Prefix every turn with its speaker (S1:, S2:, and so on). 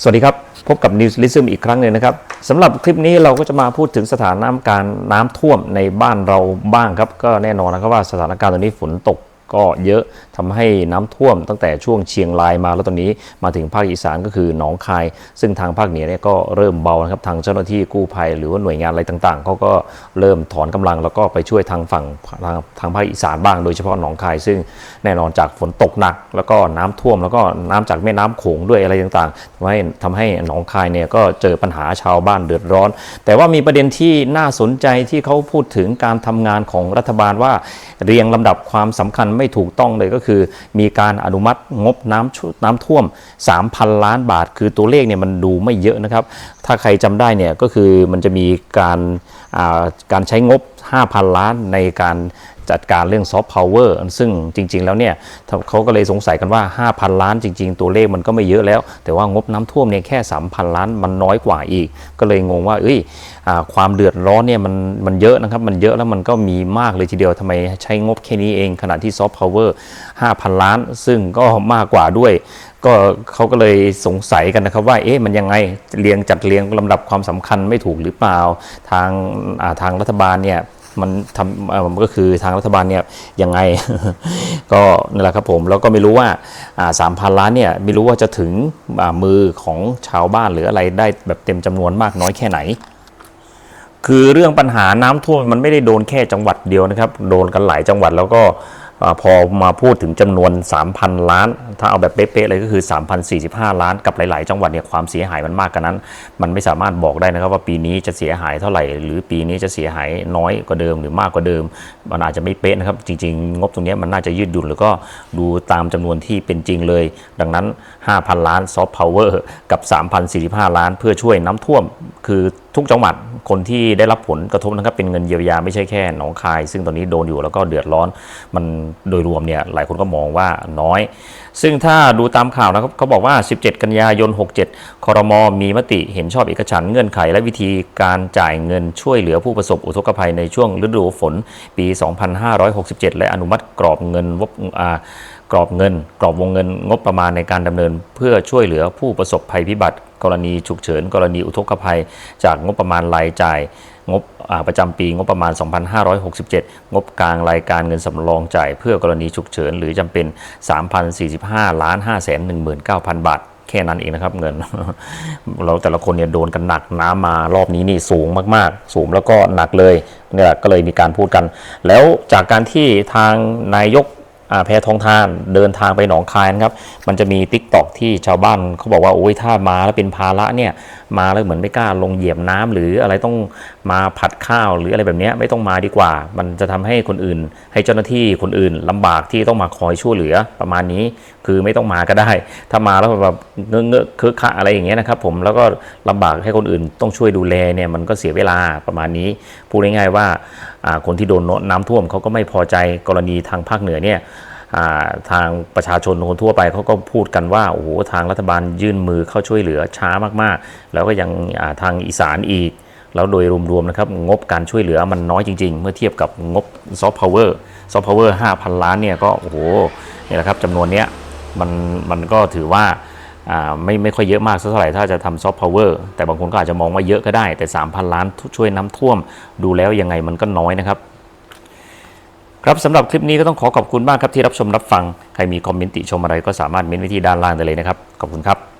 S1: สวัสดีครับ พบกับ News l i s m อีกครั้งหนึ่งนะครับสำหรับคลิปนี้เราก็จะมาพูดถึงสถานน้ำการน้ำท่วมในบ้านเราบ้างครับ ก็แน่นอนนะครับว่าสถานการณ์ตอนนี้ฝนตก ก็เยอะทำให้น้ำท่วมตั้งแต่ช่วงเชียงรายมาแล้วตอนนี้มาถึงภาคอีสานก็คือหนองคาย ซึ่งทางภาคเหนือเนี่ยก็เริ่มเบานะครับทางเจ้าหน้าที่กู้ภัย หรือว่าหน่วยงานอะไรต่างๆเขาก็เริ่มถอนกำลังแล้วก็ไปช่วยทางฝั่งทางทางภาคอีสานบ้างโดยเฉพาะหนองคาย ซึ่งแน่นอนจากฝนตกหนัก แล้วก็น้ำท่วมแล้วก็น้ำจากแม่น้ำโขงด้วยอะไรต่างๆทำให้ทำให้หนองคายเนี่ยก็เจอปัญหาชาวบ้านเดือดร้อน แต่ว่ามีประเด็นที่น่าสนใจที่เขาพูดถึงการทำงานของรัฐบาลว่าเรียงลำดับความสำคัญไม่ถูกต้องเลยก็คือ มีการอนุมัติงบน้ำชุน้ำท่วม 3,000 ล้านบาท คือตัวเลขเนี่ยมันดูไม่เยอะนะครับ ถ้าใครจำได้เนี่ยก็คือมันจะมีการการใช้งบ 5,000 ล้านในการ จัดการเรื่องซอฟต์พาวเวอร์ซึ่งจริง ๆ แล้วเนี่ยเขาก็เลยสงสัยกันว่า 5,000 ล้านจริง ๆ ตัวเลขมันก็ไม่เยอะแล้ว แต่ว่างบน้ำท่วมเนี่ยแค่ 3,000 ล้านมันน้อยกว่าอีก ก็เลยงงว่าเอ้ยอความเดือดร้อนเนี่ยมันมันเยอะนะครับ มันเยอะแล้วมันก็มีมากเลยทีเดียวทำไมใช้งบแค่นี้เอง ขณะที่ซอฟต์พาวเวอร์5,000 ล้าน ซึ่งก็มากกว่าด้วยก็เขาก็เลยสงสัยกันนะครับว่าเอ๊ะมันยังไงเรียงจัดเรียงลำดับความสำคัญไม่ถูกหรือเปล่า ทางาทางรัฐบาลเนี่ย มันทำเอ่อก็คือทางรัฐบาลเนี่ยยังไง ก็นั่นแหละครับผมแล้วก็ไม่รู้ว่าสามพันล้านเนี่ยไม่รู้ว่าจะถึงมือของชาวบ้านหรืออะไรได้แบบเต็มจำนวนมากน้อยแค่ไหน คือเรื่องปัญหาน้ำท่วมมันไม่ได้โดนแค่จังหวัดเดียวนะครับ โดนกันหลายจังหวัดแล้วก็ พอมาพูดถึงจำนวน 3,000 ล้าน ถ้าเอาแบบเป๊ะๆเลยก็คือ 3,045 ล้านกับหลาย ๆ จังหวัดเนี่ยความเสียหายมันมากกันนั้น มันไม่สามารถบอกได้นะครับว่าปีนี้จะเสียหายเท่าไหร่ หรือปีนี้จะเสียหายน้อยกว่าเดิมหรือมากกว่าเดิม มันอาจจะไม่เป๊ะนะครับ จริง ๆ งบตรงนี้มันน่าจะยืดหยุ่น แล้วก็ดูตามจำนวนที่เป็นจริงเลย ดังนั้น 5,000 ล้านซอฟต์พาวเวอร์กับ 3,045 ล้าน เพื่อช่วยน้ำท่วมคือทุกจังหวัด คนที่ได้รับผลกระทบนะครับเป็นเงินเยียวยาไม่ใช่แค่หนองคาย ซึ่งตอนนี้โดนอยู่แล้วก็เดือดร้อนมันโดยรวมเนี่ยหลายคนก็มองว่าน้อย ซึ่งถ้าดูตามข่าวนะครับเขาบอกว่า 17 กันยายน 67 คอรมอมีมติเห็นชอบเอกฉันเงื่อนไขและวิธีการจ่ายเงินช่วยเหลือผู้ประสบอุทกภัยในช่วงฤดูฝนปี 2567 และอนุมัติกรอบเงินวบอากรอบเงิน กรอบวงเงินงบประมาณในการดำเนิน เพื่อช่วยเหลือผู้ประสบภัยพิบัติกรณีฉุกเฉิน กรณีอุทกภัย จากงบประมาณรายจ่าย งบประจำปีงบประมาณ 2567 งบกลางรายการเงินสำรองจ่าย เพื่อกรณีฉุกเฉิน หรือจำเป็น 3,045ล้าน5 1 9 0 0 0 บาทแค่นั้นเองนะครับเงิน เราแต่ละคนเนี่ยโดนกันหนักน้ำมารอบนี้นี่สูงมากๆ สูงแล้วก็หนักเลยเนี่ยก็เลยมีการพูดกัน แล้วจากการที่ทางนายก แพทองทานเดินทางไปหนองคายนะครับ มันจะมีติ๊กตอกที่ชาวบ้านเขาบอกว่าโอ้ยถ้ามาแล้วเป็นภาระเนี่ยมาแล้วเหมือนไม่กล้าลงเหยียบน้ำหรืออะไรต้องมาผัดข้าวหรืออะไรแบบนี้ไม่ต้องมาดีกว่า มันจะทำให้คนอื่น ให้เจ้าหน้าที่คนอื่นลำบากที่ต้องมาคอยช่วยเหลือประมาณนี้ คือไม่ต้องมาก็ได้ ถ้ามาแล้วแบบเงอะเงอะๆคือขะอะไรอย่างเงี้ยนะครับผมแล้วก็ลำบากให้คนอื่นต้องช่วยดูแลเนี่ยมันก็เสียเวลาประมาณนี้พูดง่ายๆว่า คนที่โดนน้ำท่วมเขาก็ไม่พอใจกรณีทางภาคเหนือเนี่ยทางประชาชนคนทั่วไปเขาก็พูดกันว่าโอ้โหทางรัฐบาลยื่นมือเข้าช่วยเหลือช้ามากๆ แล้วก็ยังาทางอีสานอีก แล้วโดยรวมๆนะครับงบการช่วยเหลือมันน้อยจริง ๆ เมื่อเทียบกับงบซอฟต์พาวเวอร์ซอฟต์พาวเวอร์ห้าพันล้านเนี่ยก็โอ้โหนี่แหละครับจำนวนเนี้ยมันมันก็ถือว่า ไม่ไม่ค่อยเยอะมากสักเท่าไหร่ถ้าจะทำซอฟต์พาวเวอร์แต่บางคนก็อาจจะมองว่าเยอะก็ได้ แต่ 3,000 ล้านช่วยน้ำท่วม ดูแล้วยังไงมันก็น้อยนะครับ ครับสำหรับคลิปนี้ก็ต้องขอขอบคุณมากครับที่รับชมรับฟัง ใครมีคอมเมนต์ติชมอะไรก็สามารถเม้นไว้ที่ด้านล่างได้เลยนะครับ ขอบคุณครับ